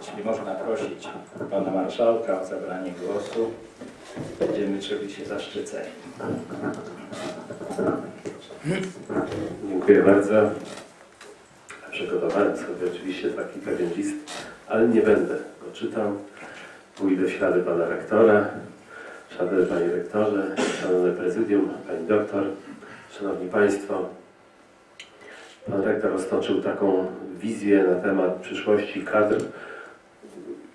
Jeśli można prosić pana marszałka o zabranie głosu, będziemy czuli się zaszczyceni. Dziękuję bardzo. Przygotowałem sobie oczywiście taki pewien list, ale nie będę go czytał. Pójdę w ślady pana rektora, ślady panie rektorze, szanowne prezydium, pani doktor, szanowni państwo. Pan rektor roztoczył taką wizję na temat przyszłości kadr,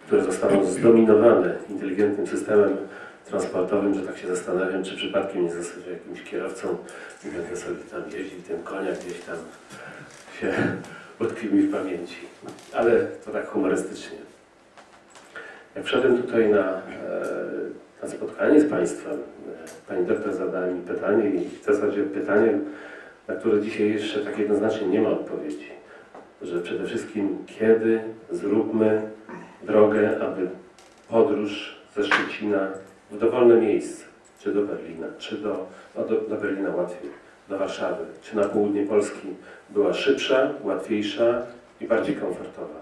które zostaną zdominowane inteligentnym systemem transportowym, że tak się zastanawiam, czy przypadkiem nie zostać jakimś kierowcą i będę sobie tam jeździł, ten konia gdzieś tam się utkwi mi w pamięci. Ale to tak humorystycznie. Jak wszedłem tutaj na, e, na spotkanie z Państwem, e, Pani doktor zadała mi pytanie i w zasadzie pytanie, na które dzisiaj jeszcze tak jednoznacznie nie ma odpowiedzi. Że przede wszystkim kiedy zróbmy drogę, aby podróż ze Szczecina w dowolne miejsce, czy do Berlina, czy do, no do, do Berlina łatwiej, do Warszawy, czy na południe Polski była szybsza, łatwiejsza i bardziej komfortowa.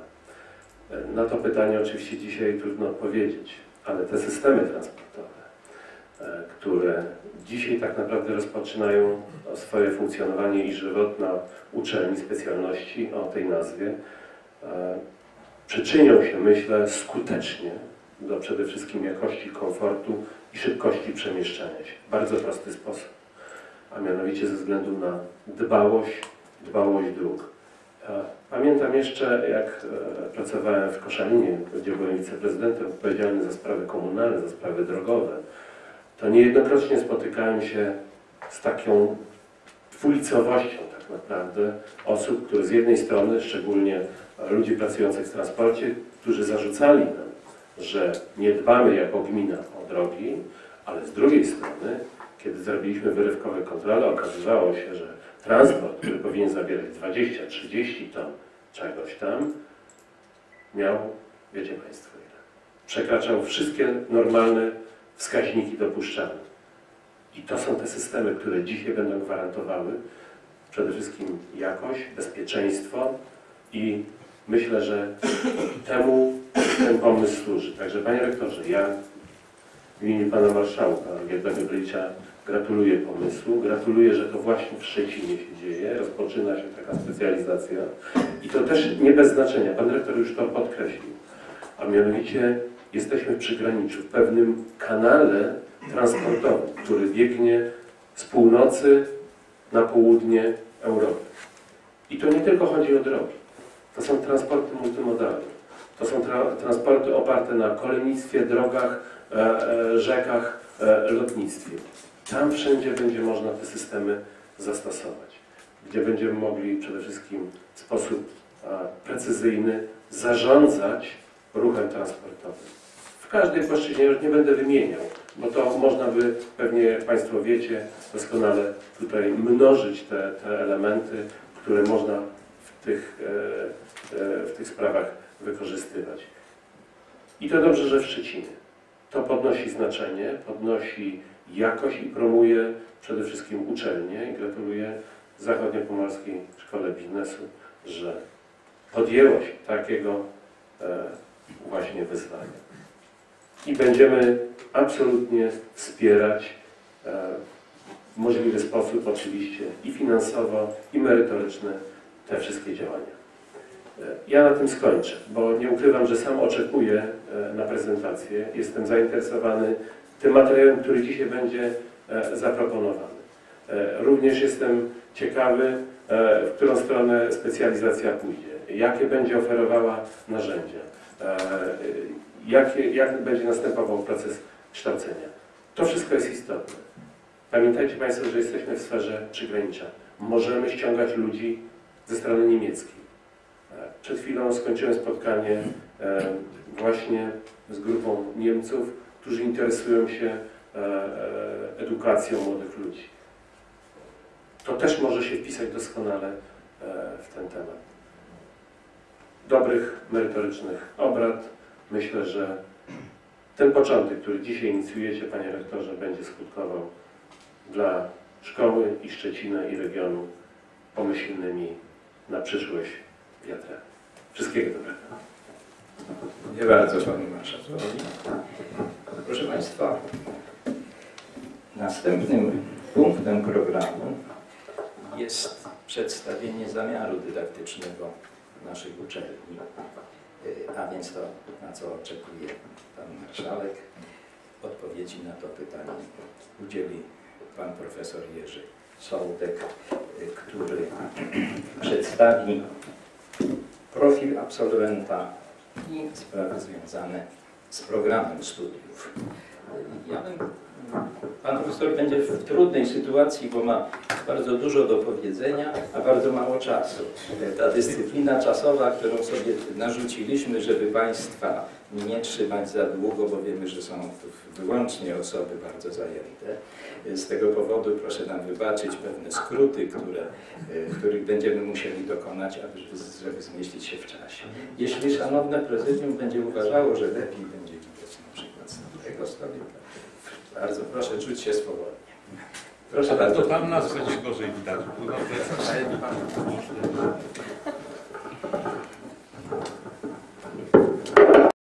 E, Na to pytanie oczywiście dzisiaj trudno odpowiedzieć, ale te systemy transportowe, które dzisiaj tak naprawdę rozpoczynają swoje funkcjonowanie i żywot na uczelni specjalności o tej nazwie, e, przyczynią się, myślę, skutecznie do przede wszystkim jakości komfortu i szybkości przemieszczania się. W bardzo prosty sposób, a mianowicie ze względu na dbałość, dbałość dróg. E, Pamiętam jeszcze, jak e, pracowałem w Koszalinie, gdzie byłem wiceprezydentem odpowiedzialny za sprawy komunalne, za sprawy drogowe, to niejednokrotnie spotykałem się z taką dwulicowością tak naprawdę osób, które z jednej strony, szczególnie ludzi pracujących w transporcie, którzy zarzucali nam, że nie dbamy jako gmina o drogi, ale z drugiej strony, kiedy zrobiliśmy wyrywkowe kontrole, okazywało się, że transport, który powinien zabierać 20-30 ton czegoś tam, miał, wiecie Państwo ile, przekraczał wszystkie normalne wskaźniki dopuszczalne. I to są te systemy, które dzisiaj będą gwarantowały przede wszystkim jakość, bezpieczeństwo i myślę, że temu ten pomysł służy. Także Panie Rektorze, ja w imieniu Pana Marszałka Gierda Gabrylicza gratuluję pomysłu. Gratuluję, że to właśnie w Szczecinie się dzieje. Rozpoczyna się taka specjalizacja. I to też nie bez znaczenia. Pan Rektor już to podkreślił. A mianowicie jesteśmy przy graniczu, w pewnym kanale transportowym, który biegnie z północy na południe Europy. I to nie tylko chodzi o drogi. To są transporty multimodalne. To są tra transporty oparte na kolejnictwie, drogach, e, e, rzekach, e, lotnictwie. Tam wszędzie będzie można te systemy zastosować, gdzie będziemy mogli przede wszystkim w sposób precyzyjny zarządzać ruchem transportowym. W każdej płaszczyźnie, już nie będę wymieniał, bo to można by, pewnie Państwo wiecie, doskonale tutaj mnożyć te, te elementy, które można w tych, e, e, w tych sprawach wykorzystywać. I to dobrze, że w Szczecinie. To podnosi znaczenie, podnosi jakość i promuje przede wszystkim uczelnię i gratuluję Zachodniopomorskiej Szkole Biznesu, że podjęło się takiego e, właśnie wyzwania. I będziemy absolutnie wspierać e, w możliwy sposób oczywiście i finansowo, i merytoryczne te wszystkie działania. E, Ja na tym skończę, bo nie ukrywam, że sam oczekuję e, na prezentację. Jestem zainteresowany tym materiałem, który dzisiaj będzie zaproponowany. Również jestem ciekawy, w którą stronę specjalizacja pójdzie, jakie będzie oferowała narzędzia, jakie, jak będzie następował proces kształcenia. To wszystko jest istotne. Pamiętajcie Państwo, że jesteśmy w sferze przygranicza. Możemy ściągać ludzi ze strony niemieckiej. E, Przed chwilą skończyłem spotkanie e, właśnie z grupą Niemców, którzy interesują się e, edukacją młodych ludzi. To też może się wpisać doskonale w ten temat. Dobrych, merytorycznych obrad. Myślę, że ten początek, który dzisiaj inicjujecie, Panie Rektorze, będzie skutkował dla szkoły i Szczecina i regionu pomyślnymi na przyszłość wiatrami. Wszystkiego dobrego. Dziękuję bardzo panu marszałkowi. Proszę państwa, następnym punktem programu jest przedstawienie zamiaru dydaktycznego naszych uczelni, a więc to, na co oczekuje pan marszałek. Odpowiedzi na to pytanie udzieli pan profesor Jerzy Sołdek, który przedstawi profil absolwenta i sprawy związane z programem studiów. Ja bym, pan profesor będzie w trudnej sytuacji, bo ma bardzo dużo do powiedzenia, a bardzo mało czasu. Ta dyscyplina czasowa, którą sobie narzuciliśmy, żeby Państwa nie trzymać za długo, bo wiemy, że są tu wyłącznie osoby bardzo zajęte. Z tego powodu proszę nam wybaczyć pewne skróty, które, e, których będziemy musieli dokonać, aby, żeby zmieścić się w czasie. Jeśli szanowne prezydium będzie uważało, że lepiej będzie widać na przykład z tego stolika, bardzo proszę czuć się swobodnie. Proszę To bardzo. tam nas coś gorzej widać.